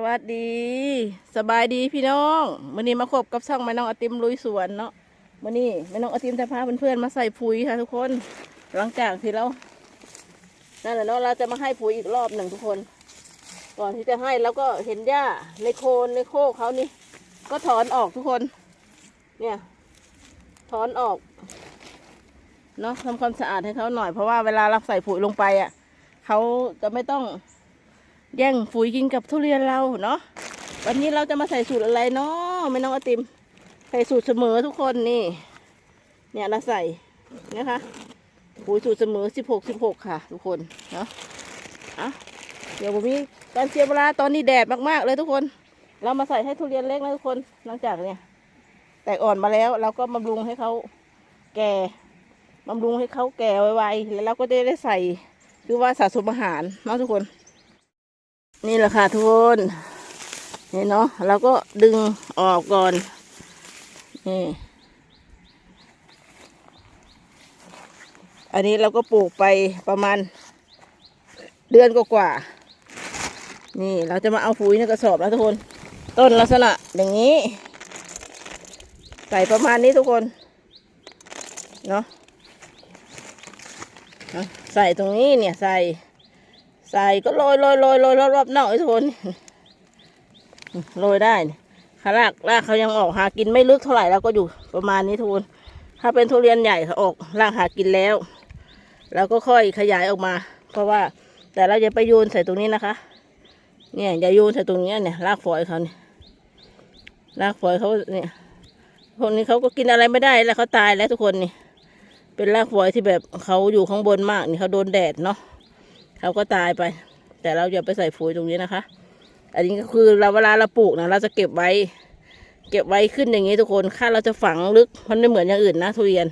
สวัสดี สบายดีพี่น้องมื่อนี้มาคบกับช่องแม่น้องอติมลุยสวนเนาะมื่อนี้แม่น้องอติมจะพาเพื่อนๆมาใส่ปุ๋ยค่ะทุกคน หลังจากที่เรานั่นแหละเนาะเราจะมาให้ปุ๋ยอีกรอบหนึ่งทุกคน ก่อนที่จะให้เราก็เห็นหญ้าในโคนในโคกเขานี่ ก็ถอนออกทุกคน เนี่ย ถอนออกเนาะทำความสะอาดให้เขาหน่อยเพราะว่าเวลาเราใส่ปุ๋ยลงไปอะเขาจะไม่ต้อง แย่งปุ๋ยกินกับทุเรียนเราเนาะวันนี้เราจะมาใส่สูตรอะไรเนาะไม่น้องอติม ใส่สูตรเสมอทุกคนนี่ เนี่ยเราใส่นะคะปุ๋ยสูตรเสมอสิบหกสิบหกค่ะ ทุกคนเนาะอะเดี๋ยวผมมีการเสียเวลาตอนนี้แดดมากๆเลยทุกคน เรามาใส่ให้ทุเรียนเล็กนะทุกคนหลังจากเนี่ยแตกอ่อนมาแล้วเราก็บำรุงให้เขาแก่บำรุงให้เขาแก่ไวๆแล้วเราก็จะได้ใส่คือว่าสะสมอาหารเนาะทุกคน นี่แหละค่ะทุกคนนี่เนาะเราก็ดึงออกก่อนนี่อันนี้เราก็ปลูกไปประมาณเดือนกว่าๆนี่เราจะมาเอาปุ๋ยในกระสอบแล้วทุกคน ต้นลักษณะอย่างนี้ ใส่ประมาณนี้ทุกคนเนาะใส่ตรงนี้เนี่ยใส่ ใส่ก็โรยโรยโรยโรยรอบๆนอกไอ้ทุกคนโรยได้ขาลากรากเขายังออกหากินไม่ลึกเท่าไหร่แล้วก็อยู่ประมาณนี้ทุกคนถ้าเป็นทุเรียนใหญ่เขาออกรากหากินแล้วเราก็ค่อยขยายออกมา เพราะว่าแต่เราจะไปโยนใส่ตรงนี้นะคะ เนี่ยอย่าโยนใส่ตรงนี้เนี่ยรากฝอยเขาเนี่ยรากฝอยเขาเนี่ยพวกนี้เขาก็กินอะไรไม่ได้แล้วเขาตายแล้วทุกคนนี่ เป็นรากฝอยที่แบบเขาอยู่ข้างบนมากนี่เขาโดนแดดเนาะ เขาก็ตายไป แต่เราอย่าไปใส่ปุ๋ยตรงนี้นะคะ อันนี้ก็คือเราเวลาเราปลูกนะเราจะเก็บไว้ เก็บไว้ขึ้นอย่างนี้ทุกคนค่าเราจะฝังลึกมันไม่เหมือนอย่างอื่นนะทุเรียน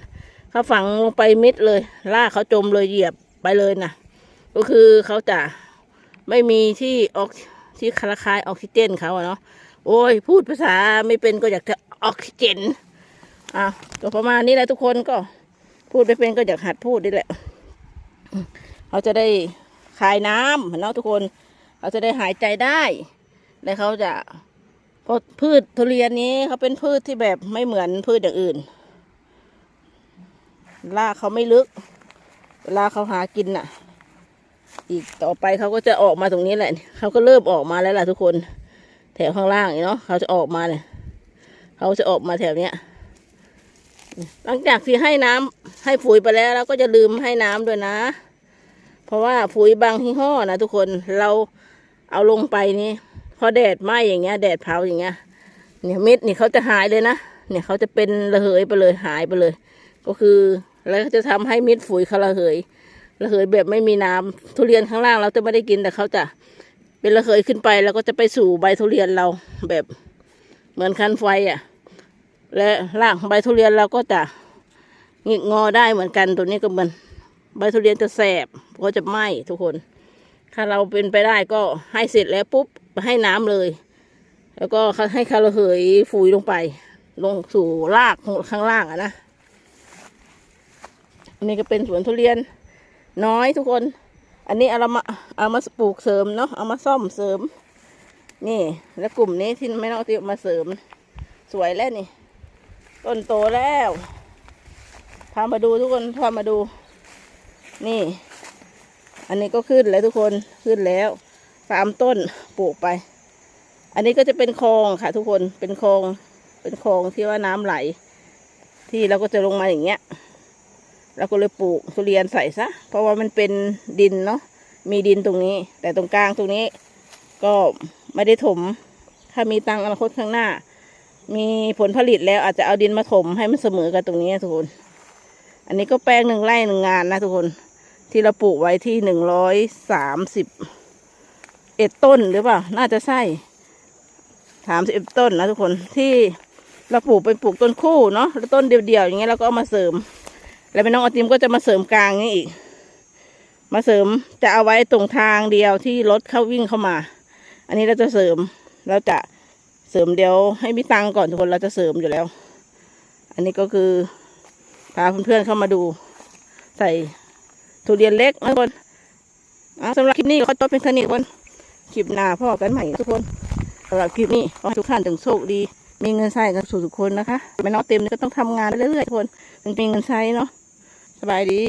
เขาฝังลงไปมิดเลยลากเขาจมเลยเหยียบไปเลยนะก็คือเขาจะไม่มีที่ออกที่คลายออกซิเจนเขาอะเนาะโอ้ย พูดภาษาไม่เป็นก็อยากจะออกซิเจนอะก็ประมาณนี้แหละทุกคนก็ พูดไม่เป็นก็อยากหัดพูดนี่แหละ เขาจะได้ คายน้ำเนาะทุกคนเขาจะได้หายใจได้และเขาจะเพราะพืชทุเรียนนี้เขาเป็นพืชที่แบบไม่เหมือนพืชอย่างอื่นรากเขาไม่ลึก เวลาเขาหากินน่ะ อีกต่อไปเขาก็จะออกมาตรงนี้แหละเขาก็เริ่มออกมาแล้วล่ะทุกคน แถวข้างล่างเนาะเขาจะออกมาเนี่ยเขาจะออกมาแถวเนี้ยหลังจากที่ให้น้ำให้ปุ๋ยไปแล้วเราก็จะลืมให้น้ำด้วยนะ เพราะว่าปุ๋ยบางยี่ห้อนะทุกคนเราเอาลงไปนี่พอแดดไหมอย่างเงี้ย แดดเผาอย่างเงี้ยเนี่ยเม็ดนี่เขาจะหายเลยนะเนี่ยเขาจะเป็นระเหยไปเลยหายไปเลย ก็คือแล้วจะทำให้เม็ดปุ๋ยเขาระเหยระเหยแบบไม่มีน้ำทุเรียนข้างล่างเราจะไม่ได้กินแต่เขาจะเป็นระเหยขึ้นไปแล้วก็จะไปสู่ใบทุเรียนเราแบบเหมือนคันไฟอะ และล่างใบทุเรียนเราก็จะหงิกงอได้เหมือนกันตัวนี้ก็เหมือน ใบทุเรียนจะแสบก็จะไหม้ทุกคน ถ้าเราเป็นไปได้ก็ให้เสร็จแล้วปุ๊บให้น้ำเลย แล้วก็ให้คาระเหยฝุ่ยลงไป ลงสู่รากข้างล่างอะนะอันนี้ก็เป็นสวนทุเรียนน้อยทุกคน อันนี้เอามาเอามาปลูกเสริมเนาะเอามาซ่อมเสริม นี่ แล้วกลุ่มนี้ที่ไม่ต้องเอามาเสริม สวยแล้วนี่ต้นโตแล้วพามาดูทุกคนพามาดู นี่ อันนี้ก็ขึ้นแล้วทุกคนขึ้นแล้วสามต้นปลูกไป อันนี้ก็จะเป็นคลองค่ะ ทุกคนเป็นคลอง เป็นคลองที่ว่าน้ำไหล ที่เราก็จะลงมาอย่างเงี้ยเราก็เลยปลูกทุเรียนใส่ซะ เพราะว่ามันเป็นดินเนาะมีดินตรงนี้ แต่ตรงกลางตรงนี้ ก็ไม่ได้ถม ถ้ามีตังอนาคตข้างหน้า มีผลผลิตแล้วอาจจะเอาดินมาถมให้มันเสมอกับตรงนี้ทุกคน อันนี้ก็แปลงหนึ่งไร่หนึ่งงานนะทุกคน ที่เราปลูกไว้ที่หนึ่งร้อยสามสิบเอ็ดต้นหรือเปล่า น่าจะใช่สามสิบเอ็ดต้นนะทุกคนที่เราปลูกเป็นปลูกต้นคู่เนาะแล้วต้นเดียวๆอย่างเงี้ยเราก็เอามาเสริม แล้วเป็นน้องอติมก็จะมาเสริมกลางนี่อีก มาเสริมจะเอาไว้ตรงทางเดียวที่รถเข้าวิ่งเข้ามา อันนี้เราจะเสริมเราจะเสริมเดี๋ยวให้มีตังก่อนทุกคนเราจะเสริมอยู่แล้ว อันนี้ก็คือพาเพื่อนๆเข้ามาดูใส่ ทุเรียนเล็กนะทุกคนเอสำหรับคลิปนี้ก็จบเป็นเท่นี้ทุกคน คลิปหน้าพ่อกันใหม่ทุกคนสำหรับคลิปนี้ขอให้ทุกท่านถึงโชคดี มีเงินใช้กันสู่ทุกคนนะคะไม่น้องเต็มนี่ก็ต้องทำงานไปเรื่อยๆทุกคนถึงมีเงินใช้เนาะสบายดี